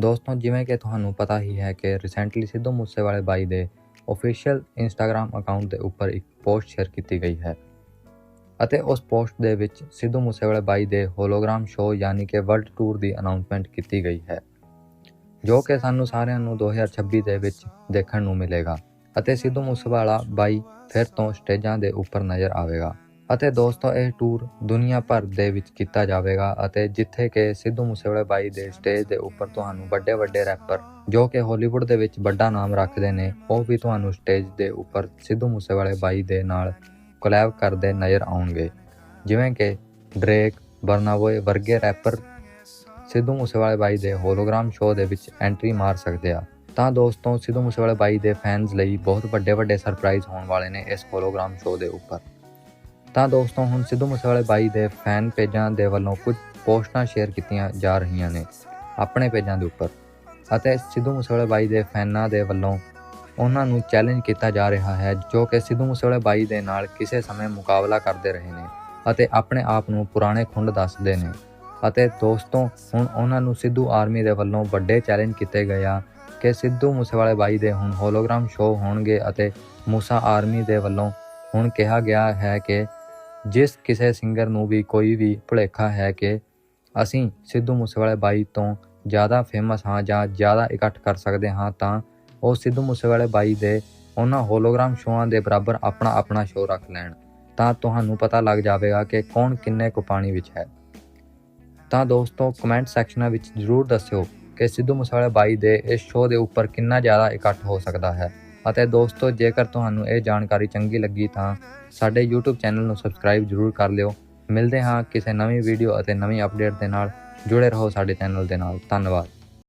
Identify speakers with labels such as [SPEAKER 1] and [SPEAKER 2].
[SPEAKER 1] ਦੋਸਤੋ, ਜਿਵੇਂ ਕਿ ਤੁਹਾਨੂੰ ਪਤਾ ਹੀ ਹੈ ਕਿ ਰੀਸੈਂਟਲੀ ਸਿੱਧੂ ਮੂਸੇਵਾਲੇ ਬਾਈ ਦੇ ਅਫੀਸ਼ੀਅਲ ਇੰਸਟਾਗ੍ਰam ਅਕਾਊਂਟ ਦੇ ਉੱਪਰ ਇੱਕ ਪੋਸਟ ਸ਼ੇਅਰ ਕੀਤੀ ਗਈ ਹੈ। ਅਤੇ ਉਸ ਪੋਸਟ ਦੇ ਵਿੱਚ ਸਿੱਧੂ ਮੂਸੇਵਾਲੇ ਬਾਈ ਦੇ ਹੋਲੋਗ੍ਰਾਮ ਸ਼ੋਅ ਯਾਨੀ ਕਿ ਵਰਲਡ ਟੂਰ ਦੀ ਅਨਾਉਂਸਮੈਂਟ ਕੀਤੀ ਗਈ ਹੈ, ਜੋ ਕਿ ਸਾਨੂੰ ਸਾਰਿਆਂ ਨੂੰ 2026 ਦੇ ਵਿੱਚ ਦੇਖਣ ਨੂੰ ਮਿਲੇਗਾ। ਅਤੇ ਸਿੱਧੂ ਮੂਸੇਵਾਲਾ ਬਾਈ ਫਿਰ ਤੋਂ ਸਟੇਜਾਂ ਦੇ ਉੱਪਰ ਨਜ਼ਰ ਆਵੇਗਾ। ਅਤੇ ਦੋਸਤੋ, ਇਹ ਟੂਰ ਦੁਨੀਆ ਭਰ ਦੇ ਵਿੱਚ ਕੀਤਾ ਜਾਵੇਗਾ ਅਤੇ ਜਿੱਥੇ ਕਿ ਸਿੱਧੂ ਮੂਸੇਵਾਲੇ ਬਾਈ ਦੇ ਸਟੇਜ ਦੇ ਉੱਪਰ ਤੁਹਾਨੂੰ ਵੱਡੇ ਵੱਡੇ ਰੈਪਰ ਜੋ ਕਿ ਹਾਲੀਵੁੱਡ ਦੇ ਵਿੱਚ ਵੱਡਾ ਨਾਮ ਰੱਖਦੇ ਨੇ, ਉਹ ਵੀ ਤੁਹਾਨੂੰ ਸਟੇਜ ਦੇ ਉੱਪਰ ਸਿੱਧੂ ਮੂਸੇਵਾਲੇ ਬਾਈ ਦੇ ਨਾਲ ਕੋਲੈਬ ਕਰਦੇ ਨਜ਼ਰ ਆਉਣਗੇ। ਜਿਵੇਂ ਕਿ ਡਰੇਕ ਬਰਨਾਬੋਏ ਵਰਗੇ ਰੈਪਰ ਸਿੱਧੂ ਮੂਸੇਵਾਲੇ ਬਾਈ ਦੇ ਹੋਲੋਗ੍ਰਾਮ ਸ਼ੋਅ ਦੇ ਵਿੱਚ ਐਂਟਰੀ ਮਾਰ ਸਕਦੇ ਆ। ਤਾਂ ਦੋਸਤੋ, ਸਿੱਧੂ ਮੂਸੇਵਾਲੇ ਬਾਈ ਦੇ ਫੈਨਸ ਲਈ ਬਹੁਤ ਵੱਡੇ ਵੱਡੇ ਸਰਪ੍ਰਾਈਜ਼ ਹੋਣ ਵਾਲੇ ਨੇ ਇਸ ਹੋਲੋਗ੍ਰਾਮ ਸ਼ੋਅ ਦੇ ਉੱਪਰ। ਤਾਂ ਦੋਸਤੋ, ਹੁਣ ਸਿੱਧੂ ਮੂਸੇਵਾਲੇ ਬਾਈ ਦੇ ਫੈਨ ਪੇਜਾਂ ਦੇ ਵੱਲੋਂ ਕੁਝ ਪੋਸਟਾਂ ਸ਼ੇਅਰ ਕੀਤੀਆਂ ਜਾ ਰਹੀਆਂ ਨੇ ਆਪਣੇ ਪੇਜਾਂ ਦੇ ਉੱਪਰ। ਅਤੇ ਸਿੱਧੂ ਮੂਸੇਵਾਲੇ ਬਾਈ ਦੇ ਫੈਨਾਂ ਦੇ ਵੱਲੋਂ ਉਹਨਾਂ ਨੂੰ ਚੈਲੰਜ ਕੀਤਾ ਜਾ ਰਿਹਾ ਹੈ, ਜੋ ਕਿ ਸਿੱਧੂ ਮੂਸੇਵਾਲੇ ਬਾਈ ਦੇ ਨਾਲ ਕਿਸੇ ਸਮੇਂ ਮੁਕਾਬਲਾ ਕਰਦੇ ਰਹੇ ਨੇ ਅਤੇ ਆਪਣੇ ਆਪ ਨੂੰ ਪੁਰਾਣੇ ਖੁੰਡ ਦੱਸਦੇ ਨੇ। ਅਤੇ ਦੋਸਤੋ, ਹੁਣ ਉਹਨਾਂ ਨੂੰ ਸਿੱਧੂ ਆਰਮੀ ਦੇ ਵੱਲੋਂ ਵੱਡੇ ਚੈਲੰਜ ਕੀਤੇ ਗਏ ਆ ਕਿ ਸਿੱਧੂ ਮੂਸੇਵਾਲੇ ਬਾਈ ਦੇ ਹੁਣ ਹੋਲੋਗ੍ਰਾਮ ਸ਼ੋਅ ਹੋਣਗੇ ਅਤੇ ਮੂਸਾ ਆਰਮੀ ਦੇ ਵੱਲੋਂ ਹੁਣ ਕਿਹਾ ਗਿਆ ਹੈ ਕਿ ਜਿਸ ਕਿਸੇ ਸਿੰਗਰ ਨੂੰ ਵੀ ਕੋਈ ਵੀ ਭੁਲੇਖਾ ਹੈ ਕਿ ਅਸੀਂ ਸਿੱਧੂ ਮੂਸੇਵਾਲੇ ਬਾਈ ਤੋਂ ਜ਼ਿਆਦਾ ਫੇਮਸ ਹਾਂ ਜਾਂ ਜ਼ਿਆਦਾ ਇਕੱਠ ਕਰ ਸਕਦੇ ਹਾਂ, ਤਾਂ ਉਹ ਸਿੱਧੂ ਮੂਸੇਵਾਲੇ ਬਾਈ ਦੇ ਉਹਨਾਂ ਹੋਲੋਗ੍ਰਾਮ ਸ਼ੋਆਂ ਦੇ ਬਰਾਬਰ ਆਪਣਾ ਆਪਣਾ ਸ਼ੋਅ ਰੱਖ ਲੈਣ। ਤਾਂ ਤੁਹਾਨੂੰ ਪਤਾ ਲੱਗ ਜਾਵੇਗਾ ਕਿ ਕੌਣ ਕਿੰਨੇ ਕੁ ਪਾਣੀ ਵਿੱਚ ਹੈ। ਤਾਂ ਦੋਸਤੋ ਕਮੈਂਟ ਸੈਕਸ਼ਨਾਂ ਵਿੱਚ ਜਰੂਰ ਦੱਸਿਓ ਕਿ ਸਿੱਧੂ ਮੂਸੇਵਾਲੇ ਬਾਈ ਦੇ ਇਸ ਸ਼ੋਅ ਦੇ ਉੱਪਰ ਕਿੰਨਾ ਜ਼ਿਆਦਾ ਇਕੱਠ ਹੋ ਸਕਦਾ ਹੈ। ਅਤੇ ਦੋਸਤੋ, ਜੇਕਰ ਤੁਹਾਨੂੰ ਇਹ ਜਾਣਕਾਰੀ ਚੰਗੀ ਲੱਗੀ ਤਾਂ ਸਾਡੇ YouTube ਚੈਨਲ ਨੂੰ ਸਬਸਕ੍ਰਾਈਬ ਜਰੂਰ ਕਰ ਲਿਓ। ਮਿਲਦੇ ਹਾਂ ਕਿਸੇ ਨਵੀਂ ਵੀਡੀਓ ਅਤੇ ਨਵੀਂ ਅਪਡੇਟ ਦੇ ਨਾਲ। ਜੁੜੇ ਰਹੋ ਸਾਡੇ ਚੈਨਲ ਦੇ ਨਾਲ। ਧੰਨਵਾਦ।